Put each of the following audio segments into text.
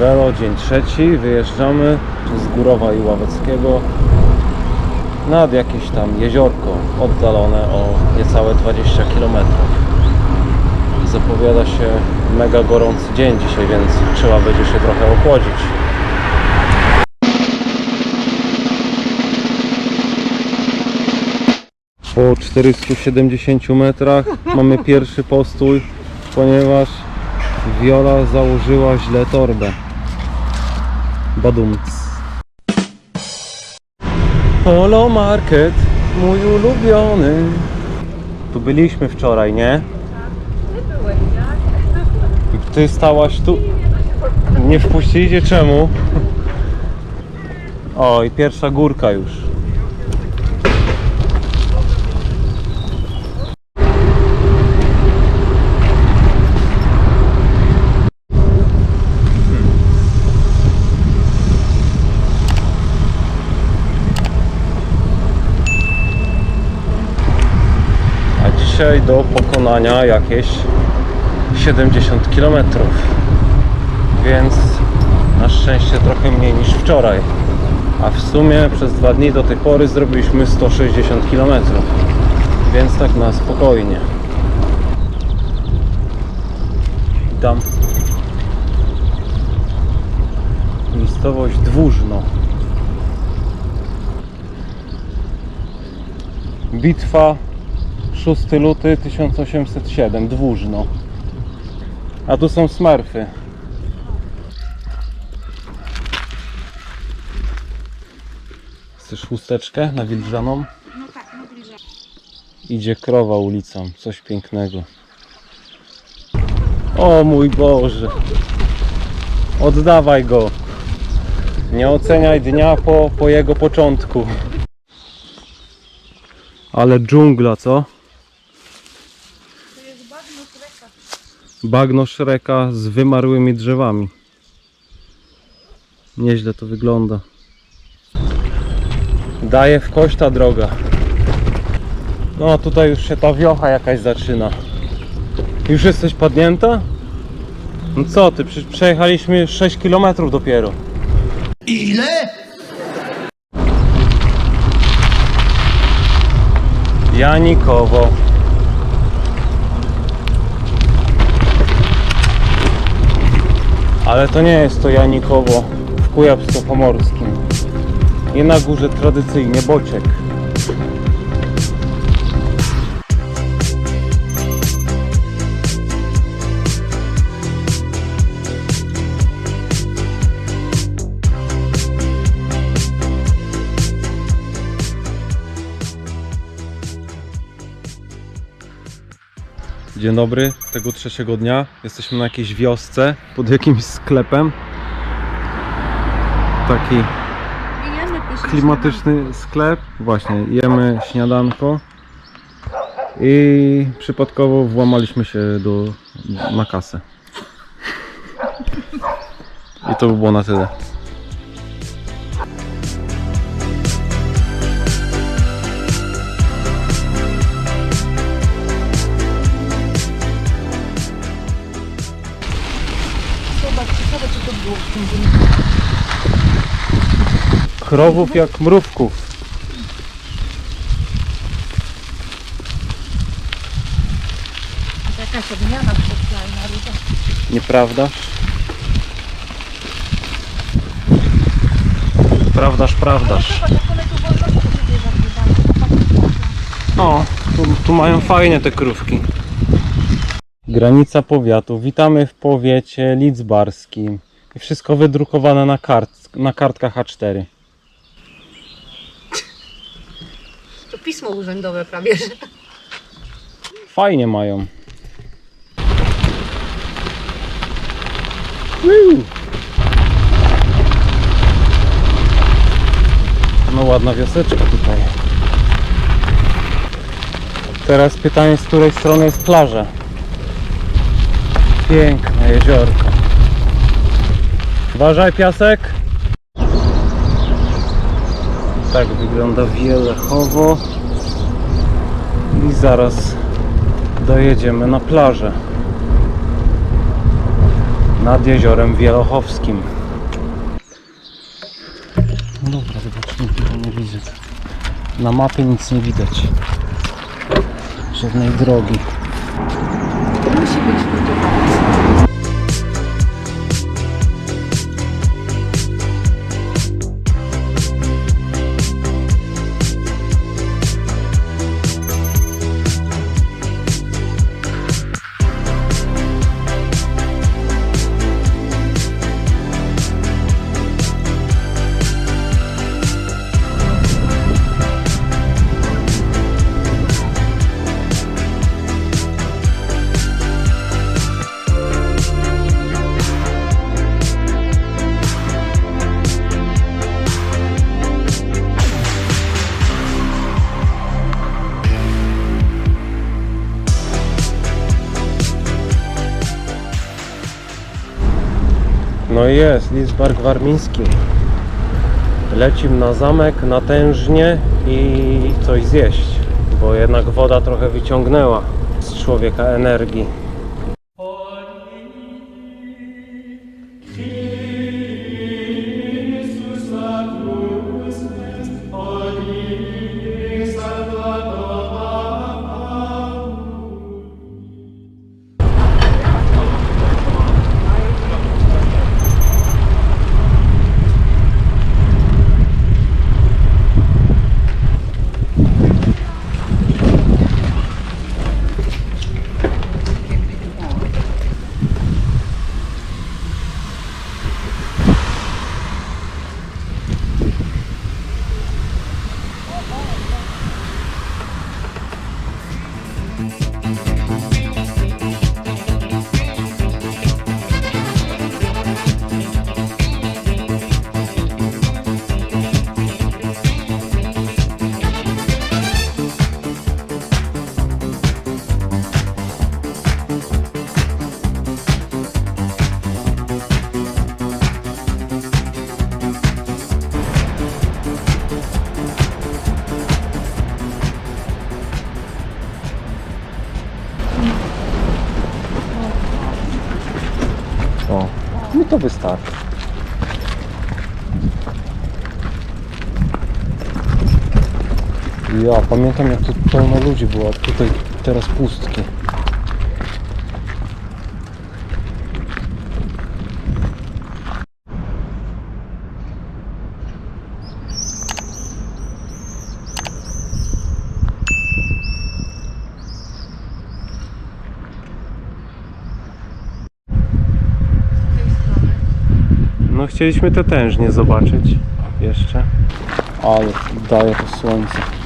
Velo, dzień trzeci, wyjeżdżamy z Górowa i Ławeckiego nad jakieś tam jeziorko oddalone o niecałe 20 km. Zapowiada się mega gorący dzień dzisiaj, więc trzeba będzie się trochę ochłodzić. Po 470 metrach mamy pierwszy postój, ponieważ Viola założyła źle torbę. Badumc. Polo Market, mój ulubiony. Tu byliśmy wczoraj, nie? Nie byłem, jak? Ty stałaś tu. Nie wpuściliście czemu? O, i pierwsza górka już. A dzisiaj do pokonania jakieś 70 km. Więc na szczęście trochę mniej niż wczoraj. A w sumie przez dwa dni do tej pory zrobiliśmy 160 km. Więc tak na spokojnie. Dam. Miejscowość Dwóżno. Bitwa 6 luty 1807, Dwóżno. A tu są smerfy. Chcesz chusteczkę nawilżaną? No tak, bliżej. Idzie krowa ulicą, coś pięknego. O mój Boże. Oddawaj go. Nie oceniaj dnia po, po jego początku. Ale dżungla, co? To jest bagno Shreka. Bagno Shreka z wymarłymi drzewami. Nieźle to wygląda. Daje w kość ta droga. No tutaj już się ta wiocha jakaś zaczyna. Już jesteś padnięta? No co ty, przecież przejechaliśmy 6 km dopiero. Ile? Janikowo. Ale to nie jest to Janikowo w Kujawsko-Pomorskim. Nie na górze tradycyjnie Bociek. Dzień dobry, tego trzeciego dnia. Jesteśmy na jakiejś wiosce pod jakimś sklepem. Taki klimatyczny sklep. Właśnie, jemy śniadanko. I przypadkowo włamaliśmy się do, na kasę. I to by było na tyle. Krowów jak mrówków. Jakaś odmiana specjalna ryba. Nieprawdaż? Prawdaż, prawdaż. O, tu, tu mają fajnie te krówki. Granica powiatu. Witamy w powiecie lidzbarskim. I wszystko wydrukowane na, kart, na kartkach A4. To pismo urzędowe prawie, że. Fajnie mają. Woo! No ładna wioseczka tutaj. Teraz pytanie, z której strony jest plaża. Piękne jeziorko. Uważaj piasek. Tak wygląda Wielechowo. I zaraz dojedziemy na plażę. Nad jeziorem Wielochowskim. No dobra, zobaczmy, chyba nie widzę. Na mapie nic nie widać. Żadnej drogi. Musi być No jest, Lidzbark Warmiński. Lecim na zamek, na tężnie i coś zjeść, bo jednak woda trochę wyciągnęła z człowieka energii. Ja pamiętam jak tu pełno ludzi było, a tutaj teraz pustki. No chcieliśmy te tężnie zobaczyć jeszcze. Ale daje to słońce.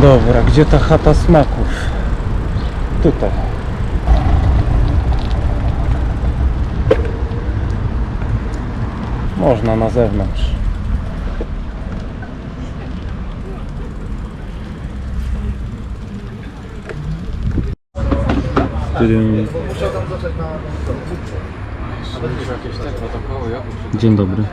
Dobra, gdzie ta chata smaków? Tutaj. Można na zewnątrz. Dzień dobry.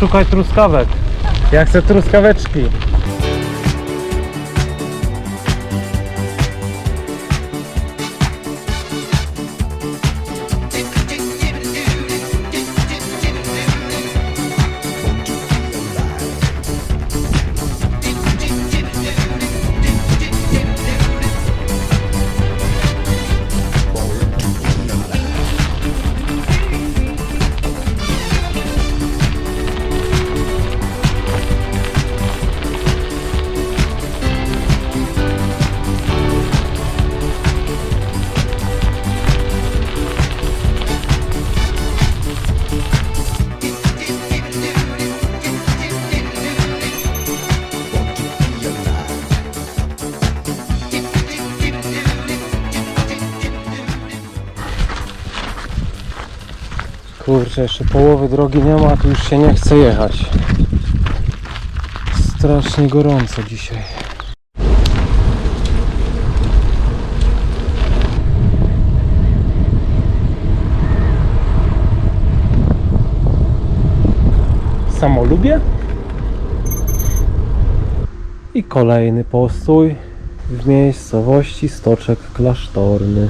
Szukaj truskawek. Ja chcę truskaweczki. Kurczę, jeszcze połowy drogi nie ma, tu już się nie chce jechać. Strasznie gorąco dzisiaj. Samo lubię. I kolejny postój w miejscowości Stoczek Klasztorny.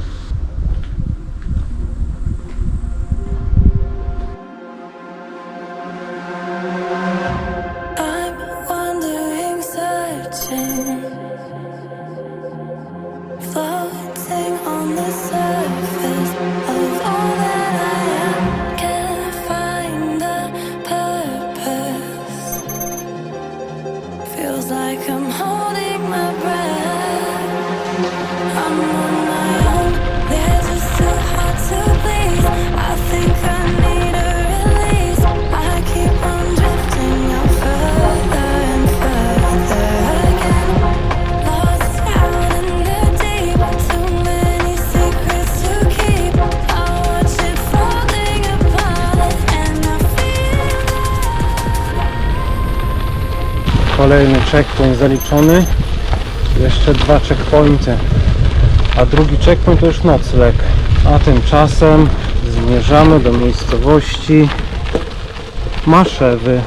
Kolejny checkpoint zaliczony. Jeszcze dwa checkpointy. A drugi checkpoint to już nocleg. A tymczasem zmierzamy do miejscowości Maszewy.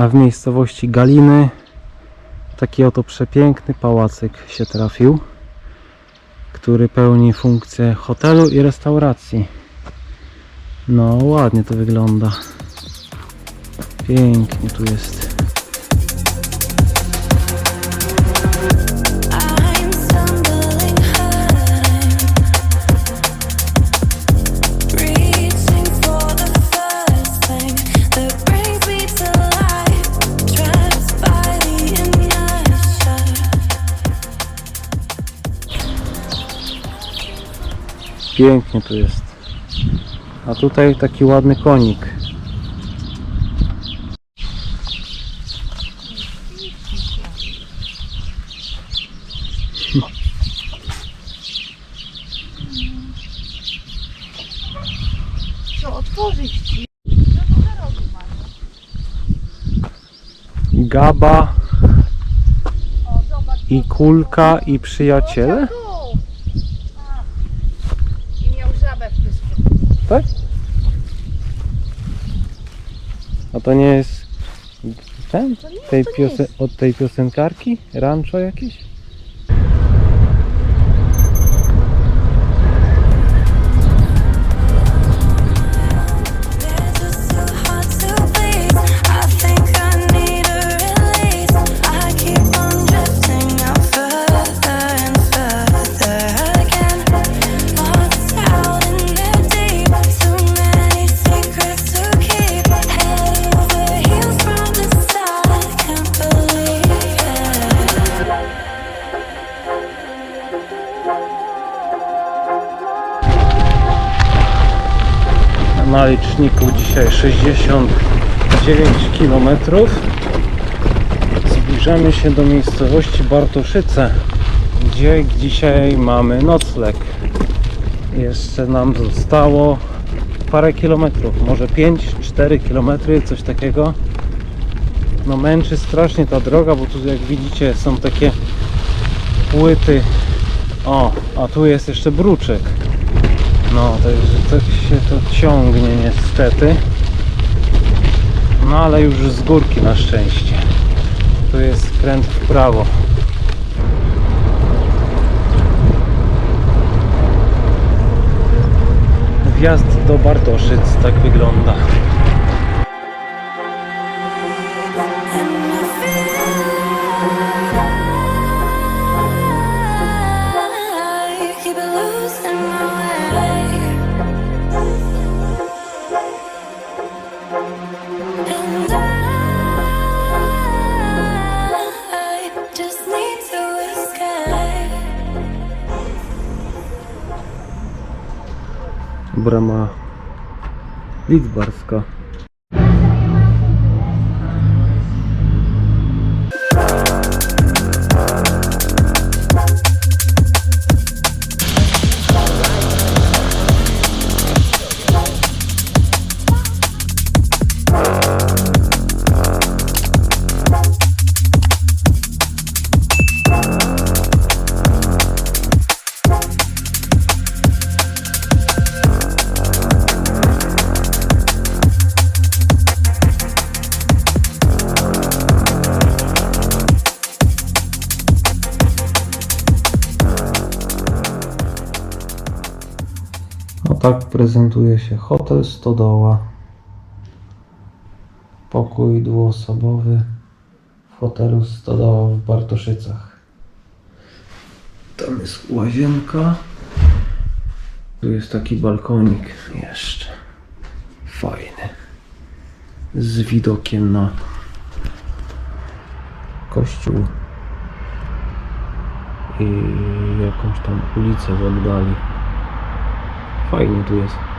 A w miejscowości Galiny taki oto przepiękny pałacyk się trafił, który pełni funkcję hotelu i restauracji. No ładnie to wygląda. Pięknie tu jest. Pięknie tu jest. A tutaj taki ładny konik. Co, otworzyć ci? Gaba i kulka i przyjaciele? Tu. A. I miał żabę w pysku. Tak? A to nie jest ten? Tej piosen- od tej piosenkarki? Rancho jakieś? Na liczniku dzisiaj 69 km. Zbliżamy się do miejscowości Bartoszyce, gdzie dzisiaj mamy nocleg. Jeszcze nam zostało parę kilometrów, może 5-4 km, coś takiego. No męczy strasznie ta droga, bo tu jak widzicie są takie płyty. O, a tu jest jeszcze bruczek. No, także tak się to ciągnie niestety. No ale już z górki na szczęście. Tu jest skręt w prawo. Wjazd do Bartoszyc tak wygląda. брама Віцбарська. Prezentuje się hotel Stodoła. Pokój dwuosobowy w hotelu Stodoła w Bartoszycach. Tam jest łazienka. Tu jest taki balkonik jeszcze. Fajny. Z widokiem na kościół i jakąś tam ulicę w oddali. Fajnie tu jest.